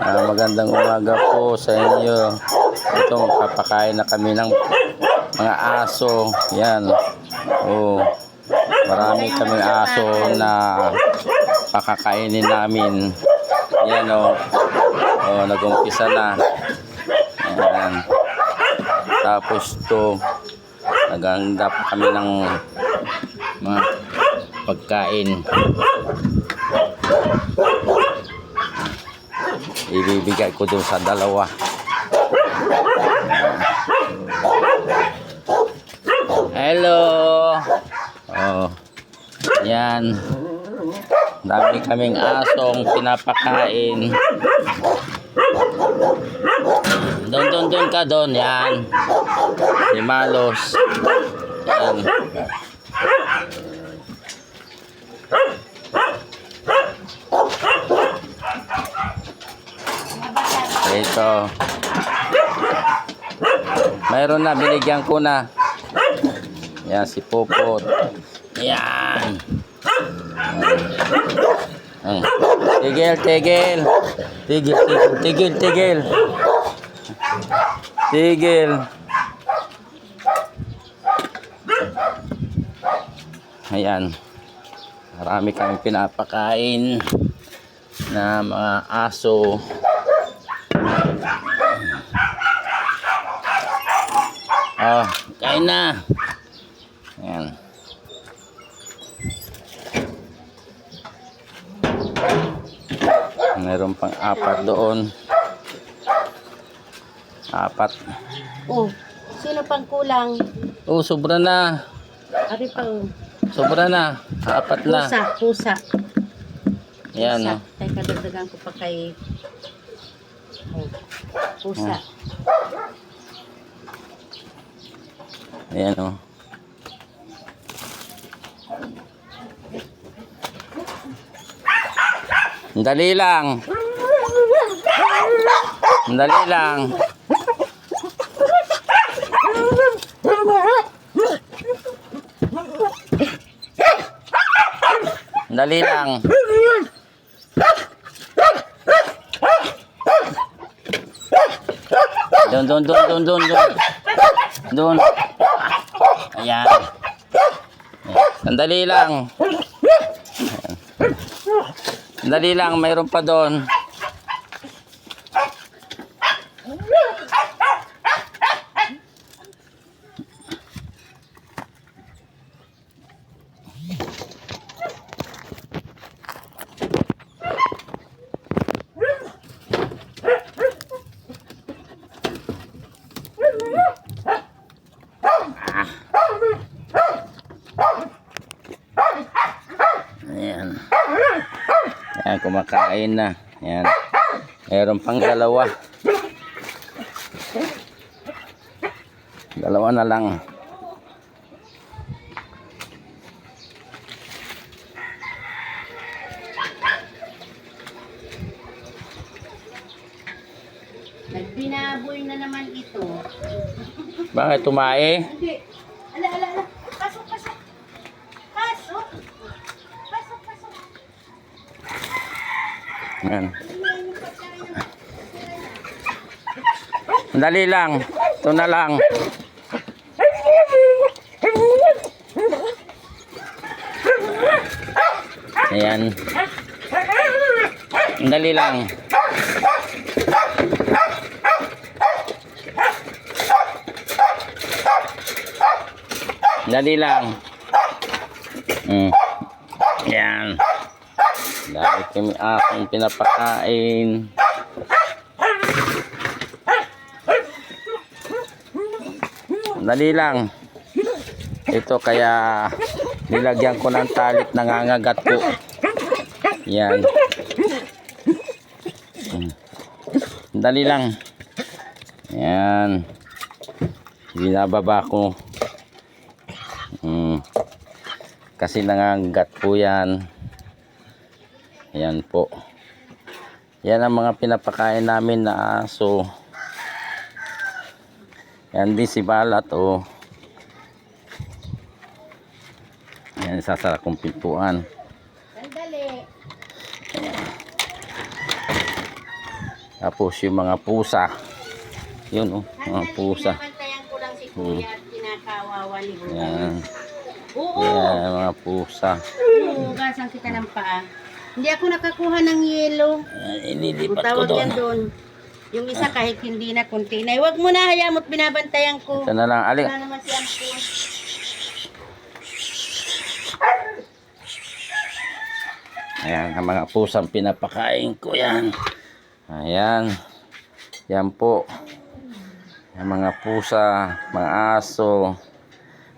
Ah, magandang umaga po sa inyo. Ito, magpapakain na kami ng mga aso. Yan. Oh, marami kaming aso na pakakainin namin. Yan oh. Oh, nag-umpisa na. Yan. Tapos to, naghahanda pa kami ng mga pagkain. Ibibigay ko dun sa dalawa. Hello. Oh yan. Dami kaming asong pinapakain. Doon doon doon ka doon yan. Si Malos. Yan Ito. Mayroon na, binigyan ko na. Yan, si Popot. Yan. Hmm. Tigil, tigil. Tigil, tigil, tigil, tigil. Tigil. Ayan. Marami kami pinapakain na mga aso. Oh, kain na. Ayan. Meron pang apat doon. Apat. Oh, sino pang kulang? Oh, sobra na. Ari pang Sobra na. Apat na. pusa, pusa. Ayan, pusa. oh. Teka, dagdagan ko pa kay... Pusa. Ayan, oh. Dali lang. Dali lang. Dali lang. Doon, doon, doon, doon, doon, doon. Doon. Ayan. Sandali lang. Sandali lang, mayroon pa doon. Ayan. Ayan, kumakain na. Ayan. Meron pang dalawa. Dalawa na lang. Nagbinaboy na naman ito. Bakit tumae? Hindi. Ala, ala, Ayan. Dali lang. Ito na lang. Ayan. Dali lang. Dali lang. Mm. Dahil kami akong pinapakain. Dali lang. Ito kaya nilagyan ko ng talit nangangagat po. Yan. Dali lang. Yan. Binababa ko. Mm. Kasi nangangagat po yan. Ayan po. Yan ang mga pinapakain namin na aso. Yan din si Balat oh. Yan sasara kong pintuan. Sandali. Tapos yung mga pusa. Yun oh, mga pusa. Binabantayan ko lang si Kuya at kinakawawa ni. Yan. Oo. Yan, mga pusa. Hugasan kita ng paa. Hindi ako nakakuha ng yelo. Yan, Ang ililipat ko doon. yan doon. Yung isa kahit hindi na kunti na. Huwag mo na hayaan mo't binabantayan ko. Ito na lang. Alin, Wala naman si Ampun. Ayan, ang mga pusang pinapakain ko yan. Ayan. Yan po. Ang mga pusa, mga aso.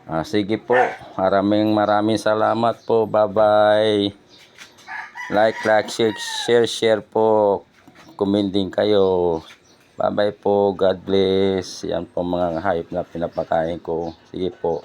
Ah, sige po. Maraming maraming salamat po. Bye-bye. Like, like, share, share, share po. Comment din kayo. Bye-bye po. God bless. Yan po mga hayop na pinapakain ko. Sige po.